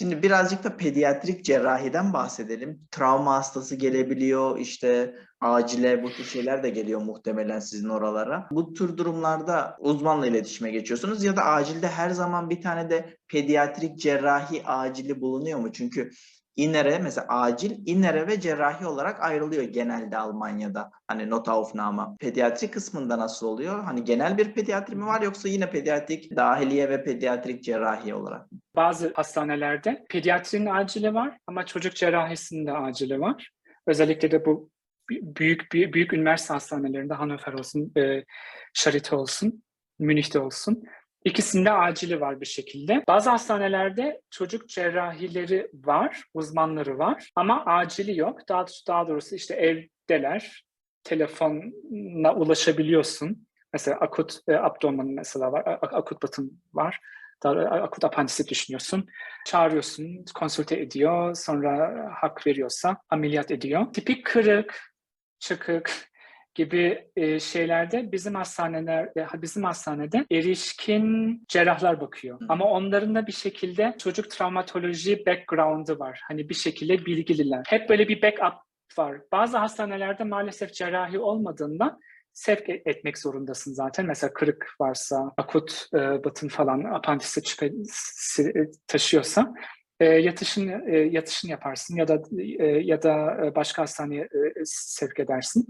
Şimdi birazcık da pediatrik cerrahiden bahsedelim. Travma hastası gelebiliyor, işte acile bu tür şeyler de geliyor muhtemelen sizin oralara. Bu tür durumlarda uzmanla iletişime geçiyorsunuz ya da acilde her zaman bir tane de pediatrik cerrahi acili bulunuyor mu? Çünkü İnere mesela acil, inere ve cerrahi olarak ayrılıyor genelde Almanya'da. Hani Notaufnahme. Pediatri kısmında nasıl oluyor? Hani genel bir pediatri mi var yoksa yine pediatrik dahiliye ve pediatrik cerrahi olarak mı? Bazı hastanelerde pediatrinin acili var ama çocuk cerrahisinin de acili var. Özellikle de bu büyük büyük, büyük üniversite hastanelerinde Hannover olsun, e, Charité olsun, Münih'te olsun. İkisinde acili var bir şekilde. Bazı hastanelerde çocuk cerrahileri var, uzmanları var ama acili yok. Daha, daha doğrusu işte evdeler, telefonla ulaşabiliyorsun. Mesela akut e, abdomen mesela var, akut batın var. Daha, akut apandisit düşünüyorsun. Çağırıyorsun, konsülte ediyor, sonra hak veriyorsa ameliyat ediyor. Tipik kırık, çıkık, gibi e, şeylerde bizim hastaneler bizim hastanede erişkin cerrahlar bakıyor. Hı. Ama onların da bir şekilde çocuk travmatoloji background'ı var. Hani bir şekilde bilgililer. Hep böyle bir backup var. Bazı hastanelerde maalesef cerrahi olmadığında sevk e, etmek zorundasın zaten. Mesela kırık varsa, akut e, batın falan, apandisit şüphesi e, taşıyorsa e, yatışın e, yatışın yaparsın ya da e, ya da başka hastaneye e, sevk edersin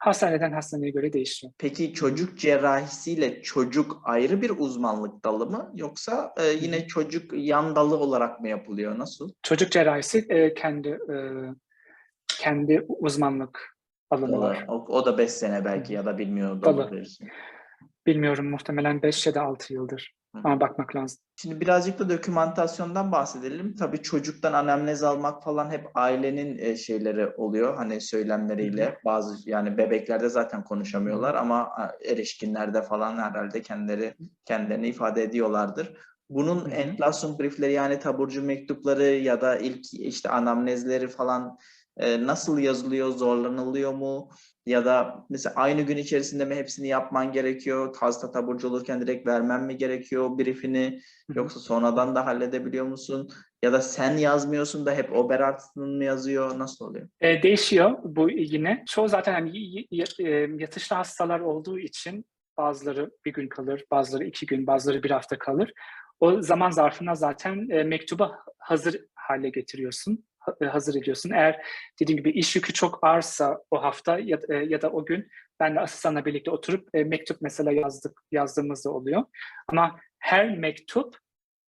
hastaneden hastaneye göre değişiyor. Peki çocuk cerrahisiyle çocuk ayrı bir uzmanlık dalı mı yoksa e, yine çocuk yan dalı olarak mı yapılıyor? Nasıl? Çocuk cerrahisi e, kendi e, kendi uzmanlık alanı var. O, o da 5 sene belki ya da bilmiyorum. Dalı. Bilmiyorum muhtemelen 5 ya da 6 yıldır. Ama bakmak lazım. Şimdi birazcık da dokümantasyondan bahsedelim. Tabii çocuktan anemnez almak falan hep ailenin e, şeyleri oluyor. Hani söylemleriyle bazı yani bebeklerde zaten konuşamıyorlar ama erişkinlerde falan herhalde kendileri kendilerini ifade ediyorlardır. Bunun enflasyon briefleri yani taburcu mektupları ya da ilk işte anamnezleri falan e, nasıl yazılıyor, zorlanılıyor mu? Ya da mesela aynı gün içerisinde mi hepsini yapman gerekiyor? Hasta taburcu olurken direkt vermen mi gerekiyor briefini? Yoksa sonradan da halledebiliyor musun? Ya da sen yazmıyorsun da hep Oberart'ın mı yazıyor? Nasıl oluyor? E, değişiyor bu yine. Çoğu zaten hani yatışlı hastalar olduğu için bazıları bir gün kalır, bazıları iki gün, bazıları bir hafta kalır. O zaman zarfına zaten e, mektuba hazır hale getiriyorsun. E, hazır ediyorsun. Eğer dediğim gibi iş yükü çok ağırsa o hafta ya, e, ya da o gün ben de asistanla birlikte oturup e, mektup mesela yazdık yazdığımız da oluyor. Ama her mektup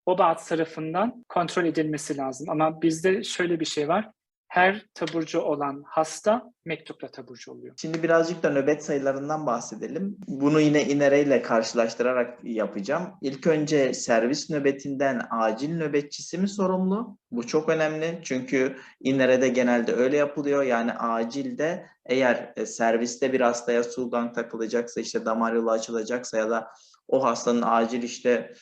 o OBAT tarafından kontrol edilmesi lazım. Ama bizde şöyle bir şey var her taburcu olan hasta mektupla taburcu oluyor. Şimdi birazcık da nöbet sayılarından bahsedelim. Bunu yine inereyle karşılaştırarak yapacağım. İlk önce servis nöbetinden acil nöbetçisi mi sorumlu? Bu çok önemli çünkü inerede genelde öyle yapılıyor. Yani acilde eğer e, serviste bir hastaya sulgan takılacaksa işte damar yolu açılacaksa ya da o hastanın acil işte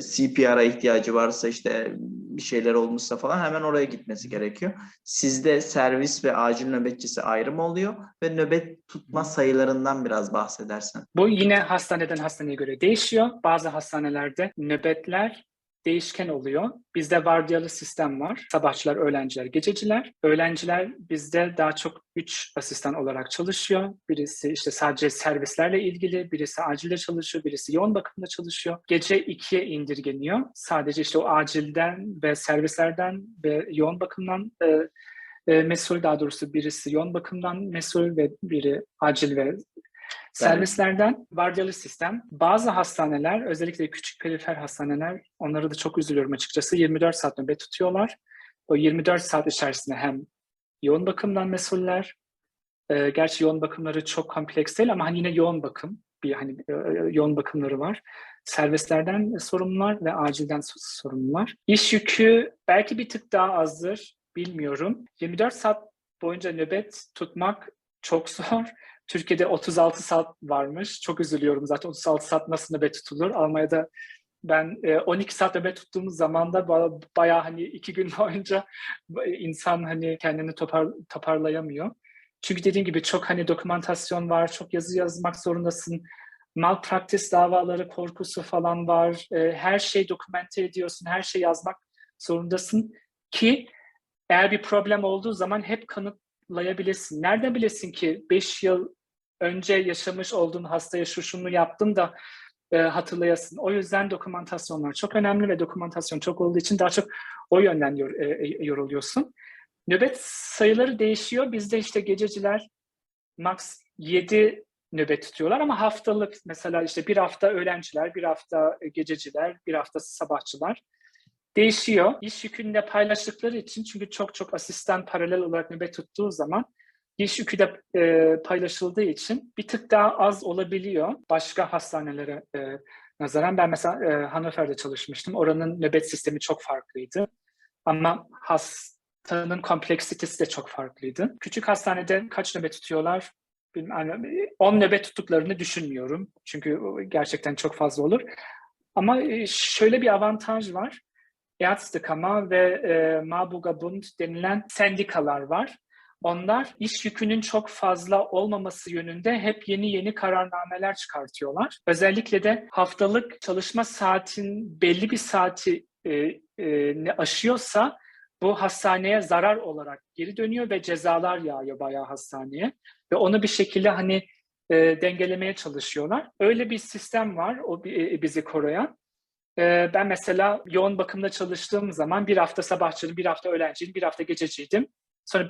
CPR'a ihtiyacı varsa işte bir şeyler olmuşsa falan hemen oraya gitmesi gerekiyor. Sizde servis ve acil nöbetçisi ayrım oluyor ve nöbet tutma sayılarından biraz bahsedersen. Bu yine hastaneden hastaneye göre değişiyor. Bazı hastanelerde nöbetler değişken oluyor. Bizde vardiyalı sistem var. Sabahçılar, öğlenciler, gececiler. Öğlenciler bizde daha çok üç asistan olarak çalışıyor. Birisi işte sadece servislerle ilgili, birisi acilde çalışıyor, birisi yoğun bakımda çalışıyor. Gece ikiye indirgeniyor. Sadece işte o acilden ve servislerden ve yoğun bakımdan e, e, mesul daha doğrusu birisi yoğun bakımdan mesul ve biri acil ve Servislerden vardiyalı sistem. Bazı hastaneler, özellikle küçük perifer hastaneler, onları da çok üzülüyorum açıkçası. 24 saat nöbet tutuyorlar. O 24 saat içerisinde hem yoğun bakımdan mesuller, e, gerçi yoğun bakımları çok kompleks değil ama hani yine yoğun bakım, bir hani e, yoğun bakımları var. Servislerden sorumlular ve acilden sorumlular. İş yükü belki bir tık daha azdır, bilmiyorum. 24 saat boyunca nöbet tutmak çok zor. Türkiye'de 36 saat varmış. Çok üzülüyorum zaten 36 saat nasıl nöbet tutulur. Almanya'da ben 12 saat nöbet tuttuğumuz zaman da bayağı hani iki gün boyunca insan hani kendini topar, toparlayamıyor. Çünkü dediğim gibi çok hani dokumentasyon var, çok yazı yazmak zorundasın. Malpraktis davaları korkusu falan var. Her şey dokumente ediyorsun, her şey yazmak zorundasın ki eğer bir problem olduğu zaman hep kanıtlayabilirsin. Nereden bilesin ki 5 yıl önce yaşamış olduğun hastaya şu şunu yaptım da e, hatırlayasın. O yüzden dokümantasyonlar çok önemli ve dokümantasyon çok olduğu için daha çok o yönden yor, e, yoruluyorsun. Nöbet sayıları değişiyor. Bizde işte gececiler max 7 nöbet tutuyorlar ama haftalık mesela işte bir hafta öğrenciler, bir hafta gececiler, bir hafta sabahçılar değişiyor. İş yükünü de paylaştıkları için çünkü çok çok asistan paralel olarak nöbet tuttuğu zaman iş yükü de e, paylaşıldığı için bir tık daha az olabiliyor başka hastanelere e, nazaran. Ben mesela e, Hannover'de çalışmıştım. Oranın nöbet sistemi çok farklıydı. Ama hastanın kompleksitesi de çok farklıydı. Küçük hastanede kaç nöbet tutuyorlar? Bilmem, 10 nöbet tuttuklarını düşünmüyorum. Çünkü gerçekten çok fazla olur. Ama e, şöyle bir avantaj var. Ärztekammer ve e, Marburger denilen sendikalar var. Onlar iş yükünün çok fazla olmaması yönünde hep yeni yeni kararnameler çıkartıyorlar. Özellikle de haftalık çalışma saatin belli bir saati e, e, aşıyorsa bu hastaneye zarar olarak geri dönüyor ve cezalar yağıyor bayağı hastaneye. Ve onu bir şekilde hani e, dengelemeye çalışıyorlar. Öyle bir sistem var o e, bizi koruyan. E, ben mesela yoğun bakımda çalıştığım zaman bir hafta sabahçıydım, bir hafta öğlenciydim, bir hafta gececiydim. Sonra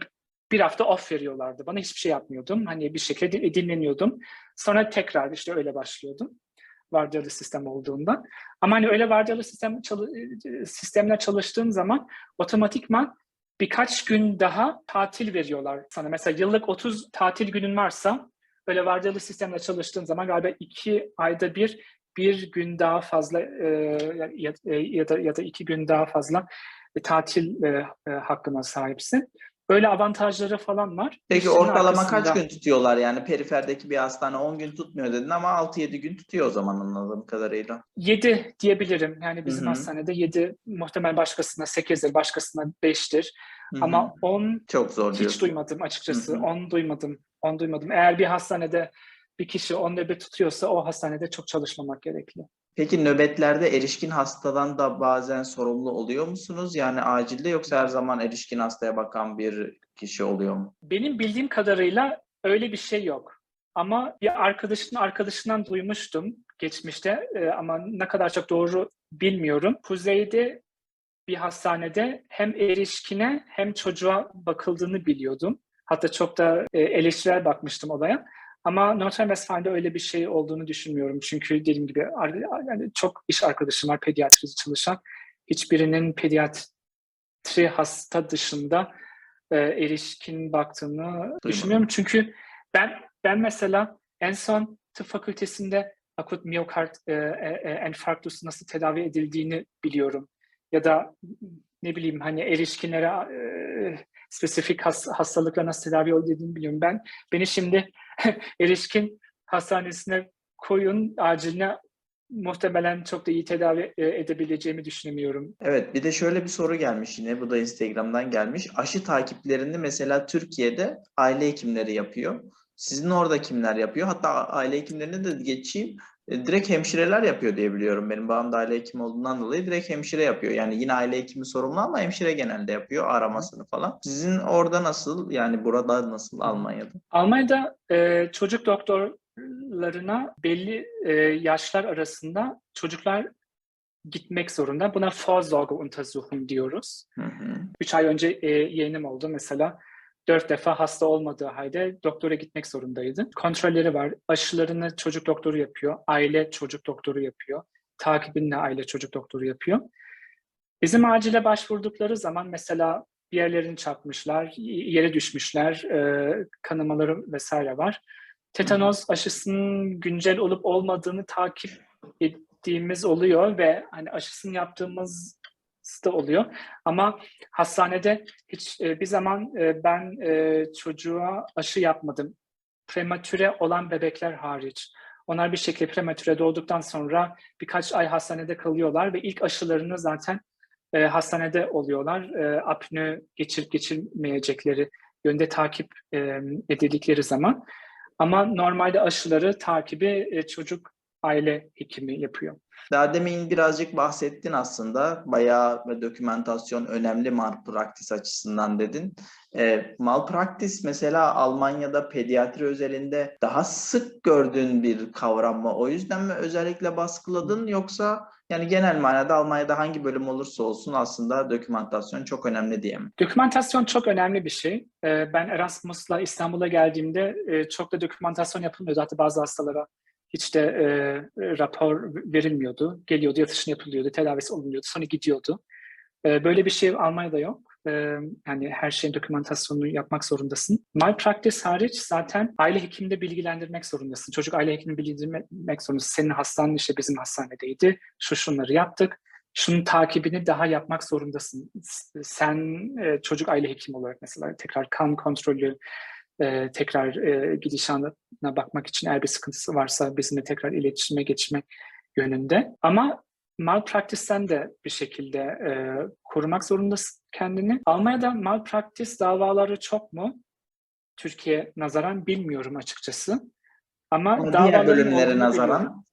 bir hafta off veriyorlardı. Bana hiçbir şey yapmıyordum. Hani bir şekilde dinleniyordum. Sonra tekrar işte öyle başlıyordum. Vardiyalı sistem olduğunda. Ama hani öyle vardiyalı sistem sistemle çalıştığın zaman otomatikman birkaç gün daha tatil veriyorlar sana. Mesela yıllık 30 tatil günün varsa böyle vardiyalı sistemle çalıştığın zaman galiba iki ayda bir bir gün daha fazla e, ya, ya da ya da iki gün daha fazla e, tatil e, e, hakkına sahipsin. Böyle avantajları falan var. Peki İşin ortalama arkasında- kaç gün tutuyorlar yani periferdeki bir hastane 10 gün tutmuyor dedin ama 6-7 gün tutuyor o zaman anladığım kadarıyla. 7 diyebilirim. Yani bizim Hı hı. hastanede 7 muhtemel başkasına 8'dir, başkasına 5'tir. Hı hı. Ama 10 çok zor hiç diyorsun. duymadım açıkçası. Hı hı. 10 duymadım. 10 duymadım. Eğer bir hastanede bir kişi 10 nöbet tutuyorsa o hastanede çok çalışmamak gerekli. Peki nöbetlerde erişkin hastadan da bazen sorumlu oluyor musunuz? Yani acilde yoksa her zaman erişkin hastaya bakan bir kişi oluyor mu? Benim bildiğim kadarıyla öyle bir şey yok. Ama bir arkadaşın arkadaşından duymuştum geçmişte e, ama ne kadar çok doğru bilmiyorum. Kuzeyde bir hastanede hem erişkine hem çocuğa bakıldığını biliyordum. Hatta çok da e, eleştirel bakmıştım olaya. Ama Nordrhein-Westfalen'de öyle bir şey olduğunu düşünmüyorum. Çünkü dediğim gibi yani çok iş arkadaşım var pediatride çalışan. Hiçbirinin pediatri hasta dışında e, erişkin baktığını düşünmüyorum. Çünkü ben ben mesela en son tıp fakültesinde akut miyokard e, e, e, enfarktüsü nasıl tedavi edildiğini biliyorum. Ya da ne bileyim hani erişkinlere e, spesifik has, hastalıkla nasıl tedavi edildiğini biliyorum. Ben beni şimdi erişkin hastanesine koyun aciline muhtemelen çok da iyi tedavi edebileceğimi düşünemiyorum. Evet, bir de şöyle bir soru gelmiş yine. Bu da Instagram'dan gelmiş. Aşı takiplerini mesela Türkiye'de aile hekimleri yapıyor. Sizin orada kimler yapıyor? Hatta aile hekimlerine de geçeyim. E, Direkt hemşireler yapıyor diye biliyorum. Benim babam da aile hekimi olduğundan dolayı direkt hemşire yapıyor. Yani yine aile hekimi sorumlu ama hemşire genelde yapıyor aramasını falan. Sizin orada nasıl? Yani burada nasıl Almanya'da? Almanya'da e, çocuk doktorlarına belli e, yaşlar arasında çocuklar gitmek zorunda. Buna Vorsorgeuntersuchung diyoruz. Hı hı. Üç ay önce e, yeğenim oldu mesela. Dört defa hasta olmadığı halde doktora gitmek zorundaydı. Kontrolleri var. Aşılarını çocuk doktoru yapıyor. Aile çocuk doktoru yapıyor. Takibini aile çocuk doktoru yapıyor. Bizim acile başvurdukları zaman mesela bir yerlerini çarpmışlar, yere düşmüşler, e, kanamaları vesaire var. Tetanos aşısının güncel olup olmadığını takip ettiğimiz oluyor ve hani aşısını yaptığımız da oluyor. Ama hastanede hiç e, bir zaman e, ben e, çocuğa aşı yapmadım. Prematüre olan bebekler hariç. Onlar bir şekilde prematüre doğduktan sonra birkaç ay hastanede kalıyorlar ve ilk aşılarını zaten e, hastanede oluyorlar. E, apnö geçirip geçirmeyecekleri yönde takip e, edildikleri zaman. Ama normalde aşıları takibi e, çocuk aile hekimi yapıyor. Daha demin birazcık bahsettin aslında. Bayağı ve dokümentasyon önemli malpraktis açısından dedin. E, malpraktis mesela Almanya'da pediatri özelinde daha sık gördüğün bir kavram mı? O yüzden mi özellikle baskıladın yoksa yani genel manada Almanya'da hangi bölüm olursa olsun aslında dokümentasyon çok önemli diye mi? Dokümentasyon çok önemli bir şey. Ee, Ben Erasmus'la İstanbul'a geldiğimde e, çok da dokümentasyon yapılmıyordu. Hatta bazı hastalara hiç de e, rapor verilmiyordu. Geliyordu, yatışını yapılıyordu, tedavisi olunuyordu, sonra gidiyordu. E, Böyle bir şey Almanya'da yok. E, Yani her şeyin dokümantasyonunu yapmak zorundasın. Malpractice hariç zaten aile hekiminde bilgilendirmek zorundasın. Çocuk aile hekimini bilgilendirmek zorundasın. Senin hastanen işte bizim hastanedeydi. Şu şunları yaptık. Şunun takibini daha yapmak zorundasın. Sen e, çocuk aile hekimi olarak mesela tekrar kan kontrolü, e, tekrar e, gidişatına bakmak için eğer bir sıkıntısı varsa bizimle tekrar iletişime geçme yönünde. Ama malpraktisden de bir şekilde e, korumak zorundasın kendini. Almanya'da malpraktis davaları çok mu? Türkiye nazaran bilmiyorum açıkçası. Ama, Ama diğer bölümlere nazaran.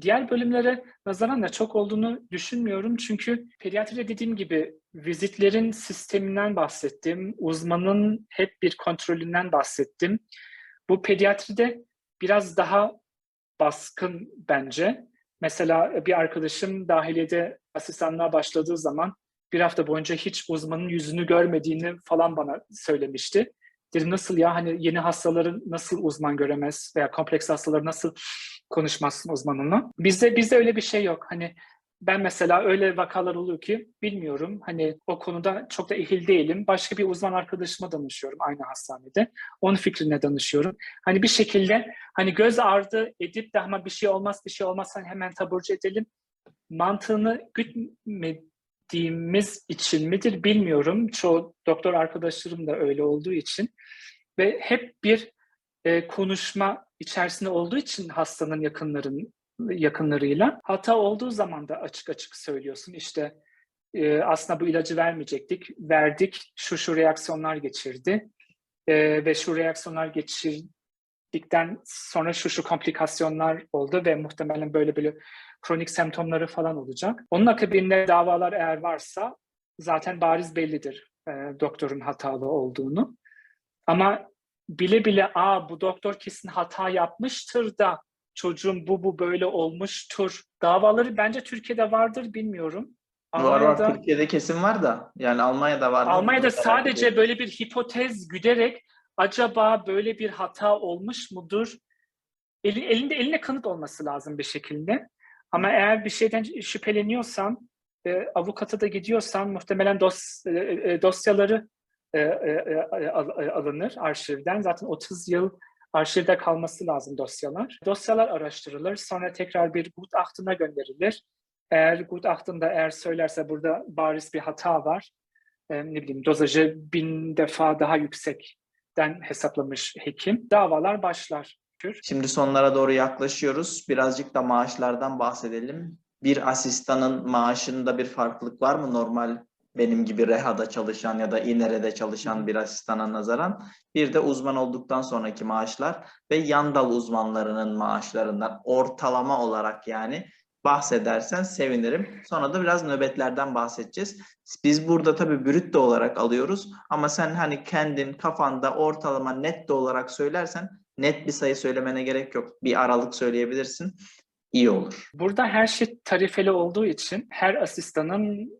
Diğer bölümlere nazaran da çok olduğunu düşünmüyorum. Çünkü pediatride dediğim gibi vizitlerin sisteminden bahsettim. Uzmanın hep bir kontrolünden bahsettim. Bu pediatride biraz daha baskın bence. Mesela bir arkadaşım dahiliyede asistanlığa başladığı zaman bir hafta boyunca hiç uzmanın yüzünü görmediğini falan bana söylemişti. Dedim nasıl ya hani yeni hastaları nasıl uzman göremez veya kompleks hastaları nasıl konuşmazsın uzmanınla. Bizde bizde öyle bir şey yok. Hani ben mesela öyle vakalar oluyor ki bilmiyorum. Hani o konuda çok da ehil değilim. Başka bir uzman arkadaşıma danışıyorum aynı hastanede. Onun fikrine danışıyorum. Hani bir şekilde hani göz ardı edip de ama bir şey olmaz bir şey olmaz hani hemen taburcu edelim mantığını gütmediğimiz için midir bilmiyorum. Çoğu doktor arkadaşlarım da öyle olduğu için. Ve hep bir e, konuşma içerisinde olduğu için hastanın yakınların yakınlarıyla. Hata olduğu zaman da açık açık söylüyorsun. İşte e, aslında bu ilacı vermeyecektik, verdik, şu şu reaksiyonlar geçirdi. E, ve şu reaksiyonlar geçirdikten sonra şu şu komplikasyonlar oldu ve muhtemelen böyle böyle kronik semptomları falan olacak. Onun akabinde davalar eğer varsa zaten bariz bellidir e, doktorun hatalı olduğunu. Ama bile bile aa bu doktor kesin hata yapmıştır da çocuğum bu bu böyle olmuştur. Davaları bence Türkiye'de vardır bilmiyorum. Var var Türkiye'de kesin var da yani Almanya'da var? Almanya'da sadece ediyorum. böyle bir hipotez güderek acaba böyle bir hata olmuş mudur? Eli, elinde eline kanıt olması lazım bir şekilde. Ama eğer bir şeyden şüpheleniyorsan, e, avukata da gidiyorsan muhtemelen dos, e, e, dosyaları e, e, e, e, alınır arşivden. Zaten 30 yıl arşivde kalması lazım dosyalar. Dosyalar araştırılır. Sonra tekrar bir gutachtına gönderilir. Eğer gutachtında eğer söylerse burada bariz bir hata var, e, ne bileyim dozajı bin defa daha yüksekten hesaplamış hekim, davalar başlar. Şimdi sonlara doğru yaklaşıyoruz. Birazcık da maaşlardan bahsedelim. Bir asistanın maaşında bir farklılık var mı normal benim gibi rehada çalışan ya da İNER'de çalışan bir asistana nazaran? Bir de uzman olduktan sonraki maaşlar ve yan dal uzmanlarının maaşlarından ortalama olarak yani bahsedersen sevinirim. Sonra da biraz nöbetlerden bahsedeceğiz. Biz burada tabii brütte olarak alıyoruz ama sen hani kendin kafanda ortalama netto olarak söylersen net bir sayı söylemene gerek yok. Bir aralık söyleyebilirsin. İyi olur. Burada her şey tarifeli olduğu için her asistanın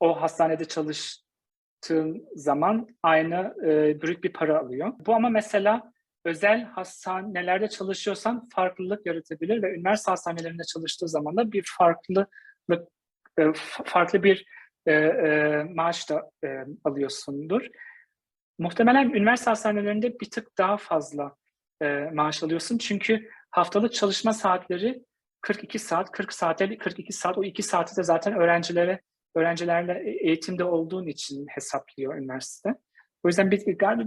o hastanede çalıştığın zaman aynı e, brüt bir para alıyor. Bu ama mesela özel hastanelerde çalışıyorsan farklılık yaratabilir ve üniversite hastanelerinde çalıştığı zaman da bir farklılık e, farklı bir e, e, maaş da e, alıyorsundur. Muhtemelen üniversite hastanelerinde bir tık daha fazla e, maaş alıyorsun çünkü haftalık çalışma saatleri 42 saat, 40 saate 42 saat. O 2 saati de zaten öğrencilere öğrencilerle e- eğitimde olduğun için hesaplıyor üniversite. O yüzden bir, galiba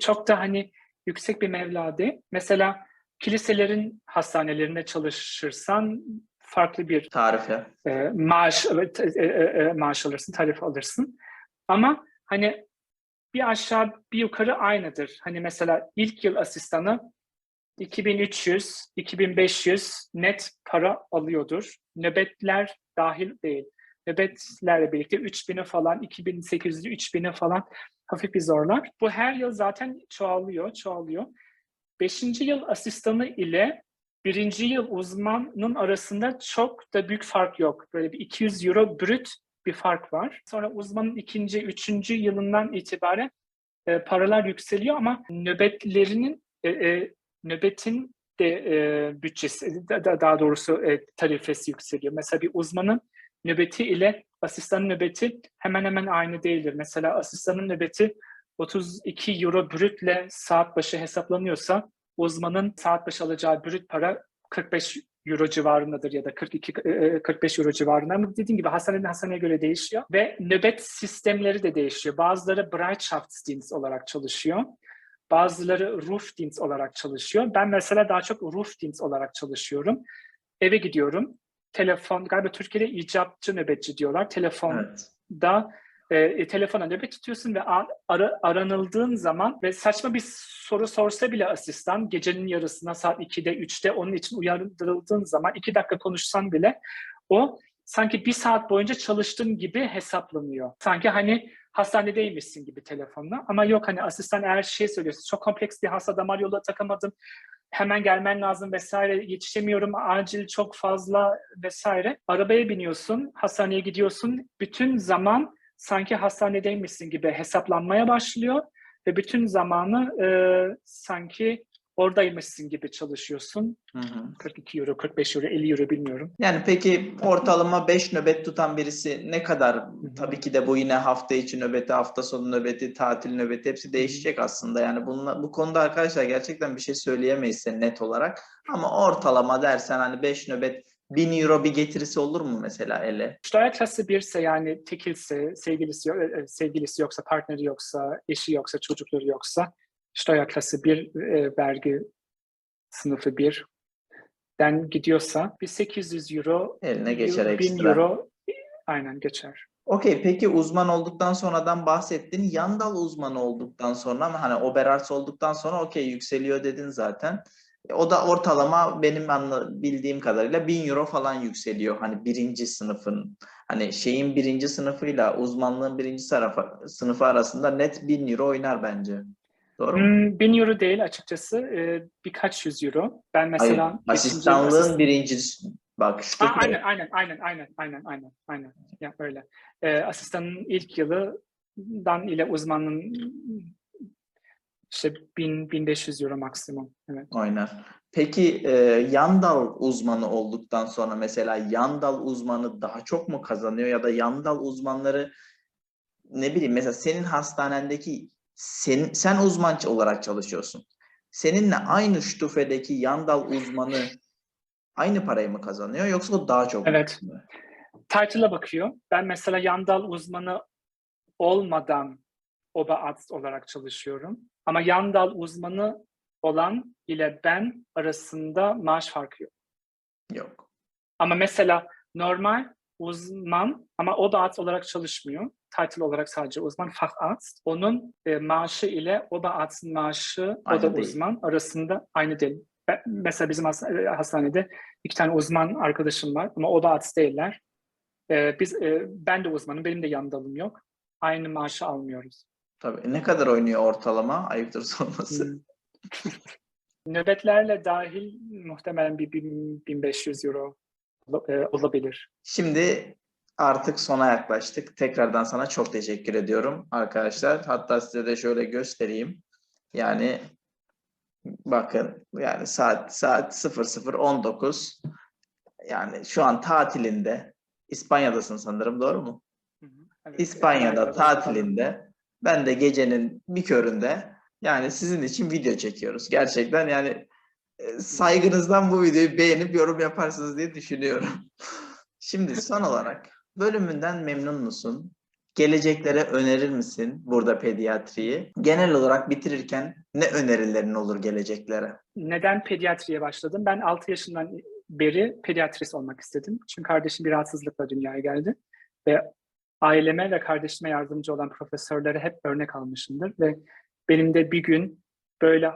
çok da hani yüksek bir değil. Mesela kiliselerin hastanelerinde çalışırsan farklı bir Tarife. e, maaş e, e, maaş alırsın, tarif alırsın. Ama hani bir aşağı bir yukarı aynıdır. Hani mesela ilk yıl asistanı 2300, 2500 net para alıyordur. Nöbetler dahil değil. Nöbetlerle birlikte 3000'e falan, 2800'ü 3000'e falan hafif bir zorlar. Bu her yıl zaten çoğalıyor, çoğalıyor. Beşinci yıl asistanı ile birinci yıl uzmanın arasında çok da büyük fark yok. Böyle bir 200 euro brüt bir fark var. Sonra uzmanın ikinci, üçüncü yılından itibaren e, paralar yükseliyor ama nöbetlerinin e, e, nöbetin de e, bütçesi, da- da- daha doğrusu e, tarifesi yükseliyor. Mesela bir uzmanın nöbeti ile asistanın nöbeti hemen hemen aynı değildir. Mesela asistanın nöbeti 32 euro brütle saat başı hesaplanıyorsa uzmanın saat başı alacağı brüt para 45 euro civarındadır ya da 42 e, 45 euro civarında ama dediğim gibi hastaneden hastaneye göre değişiyor ve nöbet sistemleri de değişiyor. Bazıları Bereitschaftsdienst olarak çalışıyor. Bazıları Rufdienst olarak çalışıyor. Ben mesela daha çok Rufdienst olarak çalışıyorum. Eve gidiyorum. Telefon, galiba Türkiye'de icapçı nöbetçi diyorlar. Telefon Evet. Da e, telefona nöbet tutuyorsun ve a- ara- aranıldığın zaman ve saçma bir soru sorsa bile asistan gecenin yarısına saat 2'de 3'te onun için uyandırıldığın zaman 2 dakika konuşsan bile o sanki bir saat boyunca çalıştığın gibi hesaplanıyor. Sanki hani hastanedeymişsin gibi telefonla. Ama yok hani asistan eğer şey söylüyorsa çok kompleks bir hasta damar yolu takamadım hemen gelmen lazım vesaire yetişemiyorum acil çok fazla vesaire. Arabaya biniyorsun hastaneye gidiyorsun. Bütün zaman sanki hastanedeymişsin gibi hesaplanmaya başlıyor ve bütün zamanı e, sanki oradaymışsın gibi çalışıyorsun. Hı hı. 42 euro, 45 euro, 50 euro bilmiyorum. Yani peki ortalama 5 nöbet tutan birisi ne kadar tabii ki de bu yine hafta içi nöbeti, hafta sonu nöbeti, tatil nöbeti hepsi değişecek aslında. Yani bununla, bu konuda arkadaşlar gerçekten bir şey söyleyemeyiz net olarak. Ama ortalama dersen hani 5 nöbet 1000 euro bir getirisi olur mu mesela ele? Steuerklasse 1 ise yani tekilse, sevgilisi, yo- e, sevgilisi yoksa, partneri yoksa, eşi yoksa, çocukları yoksa Steuerklasse 1 e, vergi sınıfı 1 den gidiyorsa bir 800 euro, Eline geçer 1000 ekstra. euro aynen geçer. Okey peki uzman olduktan sonradan bahsettin. Yan dal uzmanı olduktan sonra ama hani Oberarzt olduktan sonra okey yükseliyor dedin zaten. O da ortalama benim bildiğim kadarıyla 1000 euro falan yükseliyor. Hani birinci sınıfın hani şeyin birinci sınıfıyla uzmanlığın birinci sınıfı, sınıfı arasında net 1000 euro oynar bence. Doğru mu? Hmm, 1000 euro değil açıkçası. e, birkaç yüz euro. Ben mesela Hayır, asistanlığın asist- birinci bak şu Aa, aynen, aynen, aynen, aynen, aynen, aynen, aynen. Ya öyle. Ee, asistanın ilk yılından ile uzmanın işte 1000 1500 euro maksimum. Evet. Oynar. Peki e, yan dal uzmanı olduktan sonra mesela yan dal uzmanı daha çok mu kazanıyor ya da yan dal uzmanları ne bileyim mesela senin hastanendeki sen, sen uzman olarak çalışıyorsun. Seninle aynı ştufedeki yan dal uzmanı aynı parayı mı kazanıyor yoksa o daha çok mu Evet. Title'a bakıyor. Ben mesela yandal uzmanı olmadan Oberarzt olarak çalışıyorum. Ama yandal uzmanı olan ile ben arasında maaş farkı yok. Yok. Ama mesela normal uzman ama Oberarzt olarak çalışmıyor. Title olarak sadece uzman, Facharzt. Onun e, maaşı ile Oberarzt'ın maaşı, o Aynı da değil. uzman arasında aynı değil. Ben- mesela bizim e, hastanede iki tane uzman arkadaşım var ama Oberarzt değiller. E, biz, e, ben de uzmanım, benim de yan dalım yok. Aynı maaşı almıyoruz. Tabii. Ne kadar oynuyor ortalama? Ayıptır sorması. Hmm. Nöbetlerle dahil muhtemelen bir bin- 1500 euro e, olabilir. Şimdi artık sona yaklaştık. Tekrardan sana çok teşekkür ediyorum arkadaşlar. Hatta size de şöyle göstereyim. Yani bakın yani saat saat 00.19 yani şu an tatilinde İspanya'dasın sanırım doğru mu? Hı hı. Evet, İspanya'da evet, tatilinde ben de gecenin bir köründe yani sizin için video çekiyoruz. Gerçekten yani e, saygınızdan bu videoyu beğenip yorum yaparsınız diye düşünüyorum. Şimdi son olarak bölümünden memnun musun? Geleceklere önerir misin burada pediatriyi? Genel olarak bitirirken ne önerilerin olur geleceklere? Neden pediatriye başladım? Ben 6 yaşından beri pediatrist olmak istedim. Çünkü kardeşim bir rahatsızlıkla dünyaya geldi. Ve aileme ve kardeşime yardımcı olan profesörlere hep örnek almışımdır. Ve benim de bir gün böyle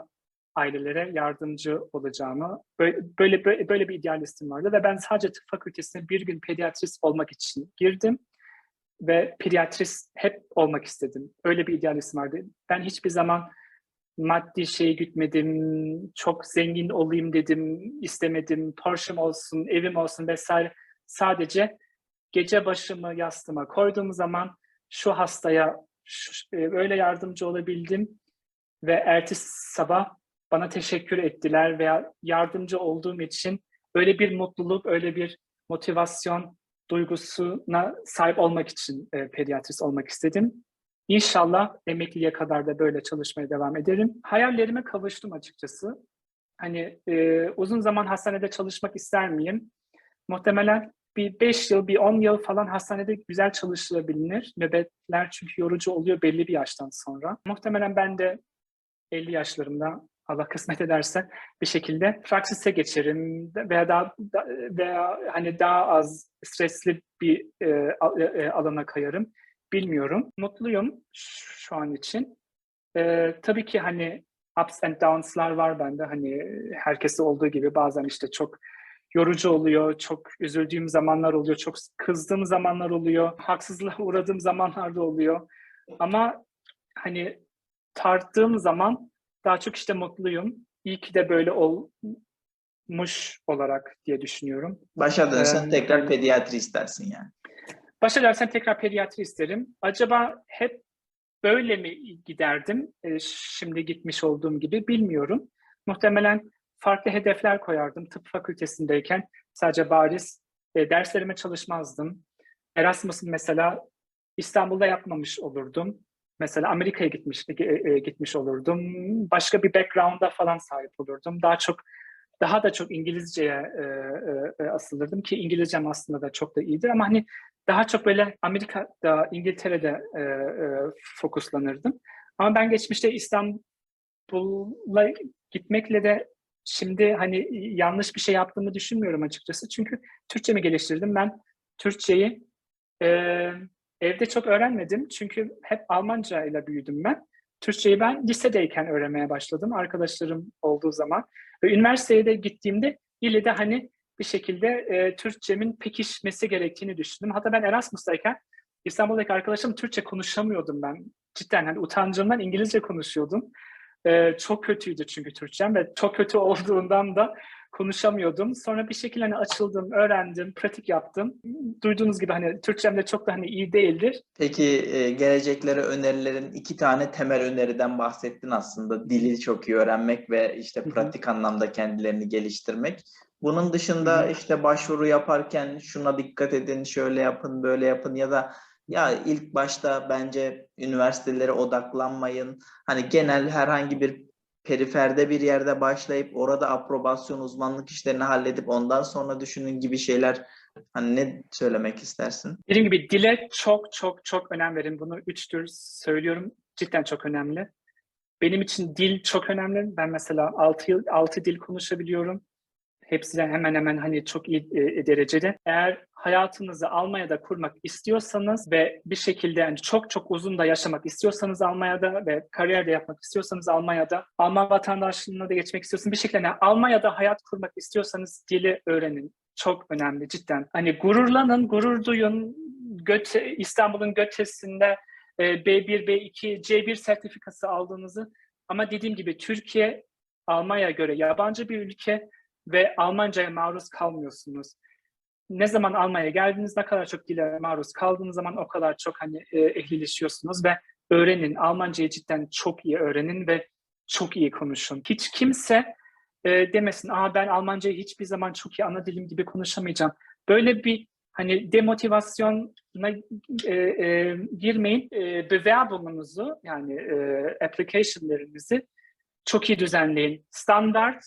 ailelere yardımcı olacağımı böyle böyle böyle, bir idealistim vardı ve ben sadece tıp fakültesine bir gün pediatrist olmak için girdim ve pediatrist hep olmak istedim. Öyle bir idealistim vardı. Ben hiçbir zaman maddi şey gütmedim, çok zengin olayım dedim, istemedim, Porsche'm olsun, evim olsun vesaire. Sadece gece başımı yastığıma koyduğum zaman şu hastaya şu- e, öyle yardımcı olabildim ve ertesi sabah bana teşekkür ettiler veya yardımcı olduğum için öyle bir mutluluk, öyle bir motivasyon duygusuna sahip olmak için e, pediatrist olmak istedim. İnşallah emekliye kadar da böyle çalışmaya devam ederim. Hayallerime kavuştum açıkçası. Hani e, uzun zaman hastanede çalışmak ister miyim? Muhtemelen bir 5 yıl, bir 10 yıl falan hastanede güzel çalışılabilir. Nöbetler çünkü yorucu oluyor belli bir yaştan sonra. Muhtemelen ben de 50 yaşlarımda Allah kısmet ederse bir şekilde praksise geçerim veya daha da- veya hani daha az stresli bir e, al- e, alana kayarım. Bilmiyorum. Mutluyum şu an için. E, tabii ki hani ups and downs'lar var bende. Hani herkeste olduğu gibi bazen işte çok yorucu oluyor, çok üzüldüğüm zamanlar oluyor, çok kızdığım zamanlar oluyor, haksızlığa uğradığım zamanlar da oluyor. Ama hani tarttığım zaman daha çok işte mutluyum. İyi ki de böyle olmuş olarak diye düşünüyorum. Başa dönsen Ee, tekrar pediatri istersin yani. Başa dönsem tekrar pediatri isterim. Acaba hep böyle mi giderdim? Ee, şimdi gitmiş olduğum gibi bilmiyorum. Muhtemelen farklı hedefler koyardım. Tıp fakültesindeyken sadece bariz e, derslerime çalışmazdım. Erasmus'u mesela İstanbul'da yapmamış olurdum. Mesela Amerika'ya gitmiş e, e, gitmiş olurdum. Başka bir background'a falan sahip olurdum. Daha çok daha da çok İngilizceye e, e, e, asılırdım ki İngilizcem aslında da çok da iyidir ama hani daha çok böyle Amerika'da, İngiltere'de e, e, fokuslanırdım. Ama ben geçmişte İstanbul'a gitmekle de şimdi hani yanlış bir şey yaptığımı düşünmüyorum açıkçası. Çünkü Türkçemi geliştirdim. Ben Türkçeyi e, evde çok öğrenmedim. Çünkü hep Almanca ile büyüdüm ben. Türkçeyi ben lisedeyken öğrenmeye başladım. Arkadaşlarım olduğu zaman. Ve üniversiteye de gittiğimde ile de hani bir şekilde e, Türkçemin pekişmesi gerektiğini düşündüm. Hatta ben Erasmus'tayken İstanbul'daki arkadaşım Türkçe konuşamıyordum ben. Cidden hani utancımdan İngilizce konuşuyordum. E, çok kötüydü çünkü Türkçem ve çok kötü olduğundan da konuşamıyordum. Sonra bir şekilde hani açıldım, öğrendim, pratik yaptım. Duyduğunuz gibi hani Türkçem de çok da hani iyi değildir. Peki e, geleceklere önerilerin iki tane temel öneriden bahsettin aslında. Dili çok iyi öğrenmek ve işte pratik anlamda kendilerini geliştirmek. Bunun dışında işte başvuru yaparken şuna dikkat edin, şöyle yapın, böyle yapın ya da ya ilk başta bence üniversitelere odaklanmayın. Hani genel herhangi bir periferde bir yerde başlayıp orada aprobasyon uzmanlık işlerini halledip ondan sonra düşünün gibi şeyler hani ne söylemek istersin? Dediğim gibi dile çok çok çok önem verin. Bunu üçtür söylüyorum. Cidden çok önemli. Benim için dil çok önemli. Ben mesela 6 yıl 6 dil konuşabiliyorum. Hepsinden hemen hemen hani çok iyi e, derecede. Eğer hayatınızı Almanya'da kurmak istiyorsanız ve bir şekilde yani çok çok uzun da yaşamak istiyorsanız Almanya'da ve kariyer de yapmak istiyorsanız Almanya'da, Alman vatandaşlığına da geçmek istiyorsanız bir şekilde yani Almanya'da hayat kurmak istiyorsanız dili öğrenin. Çok önemli cidden. Hani gururlanın, gurur duyun. Göte, İstanbul'un Göte'sinde e, B1, B2, C1 sertifikası aldığınızı ama dediğim gibi Türkiye Almanya'ya göre yabancı bir ülke ve Almanca'ya maruz kalmıyorsunuz. Ne zaman Almanya'ya geldiniz, ne kadar çok dile maruz kaldığınız zaman o kadar çok hani e, ehlileşiyorsunuz ve öğrenin. Almancayı cidden çok iyi öğrenin ve çok iyi konuşun. Hiç kimse e, demesin, Aa, ben Almancayı hiçbir zaman çok iyi ana dilim gibi konuşamayacağım. Böyle bir hani demotivasyona e, e, girmeyin. E, bewerbungunuzu yani e, application'lerinizi çok iyi düzenleyin. Standart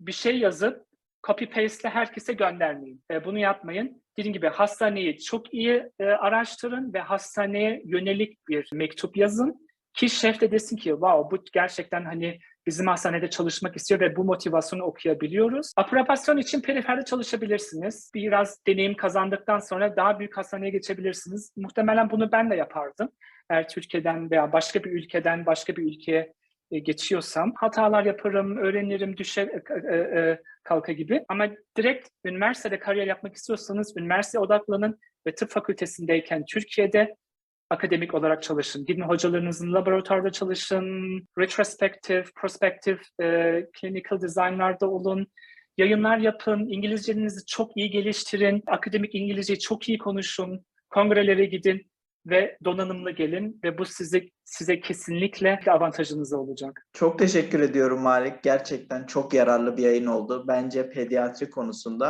bir şey yazıp copy paste'le herkese göndermeyin. E, bunu yapmayın. Dediğim gibi hastaneyi çok iyi e, araştırın ve hastaneye yönelik bir mektup yazın ki şef de desin ki wow bu gerçekten hani bizim hastanede çalışmak istiyor ve bu motivasyonu okuyabiliyoruz. Aprobasyon için periferde çalışabilirsiniz. Biraz deneyim kazandıktan sonra daha büyük hastaneye geçebilirsiniz. Muhtemelen bunu ben de yapardım. Eğer Türkiye'den veya başka bir ülkeden başka bir ülkeye e, geçiyorsam hatalar yaparım, öğrenirim, düşe e, e, kalka gibi. Ama direkt üniversitede kariyer yapmak istiyorsanız üniversite odaklanın ve tıp fakültesindeyken Türkiye'de akademik olarak çalışın. Gidin hocalarınızın laboratuvarda çalışın, retrospective, prospective, e, clinical designlarda olun. Yayınlar yapın, İngilizcenizi çok iyi geliştirin, akademik İngilizceyi çok iyi konuşun, kongrelere gidin ve donanımlı gelin ve bu size size kesinlikle avantajınız olacak. Çok teşekkür ediyorum Malik. Gerçekten çok yararlı bir yayın oldu. Bence pediatri konusunda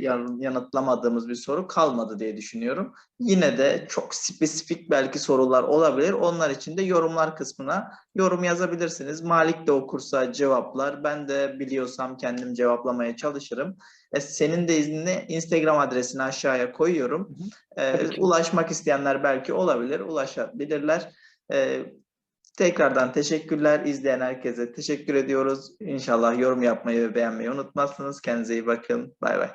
yan- yanıtlamadığımız bir soru kalmadı diye düşünüyorum. Yine de çok spesifik belki sorular olabilir. Onlar için de yorumlar kısmına yorum yazabilirsiniz. Malik de okursa cevaplar. Ben de biliyorsam kendim cevaplamaya çalışırım. E, senin de izninle Instagram adresini aşağıya koyuyorum. E, Tabii ki. ulaşmak isteyenler belki olabilir, ulaşabilirler. Ee, tekrardan teşekkürler izleyen herkese teşekkür ediyoruz. İnşallah yorum yapmayı ve beğenmeyi unutmazsınız. Kendinize iyi bakın. Bay bay.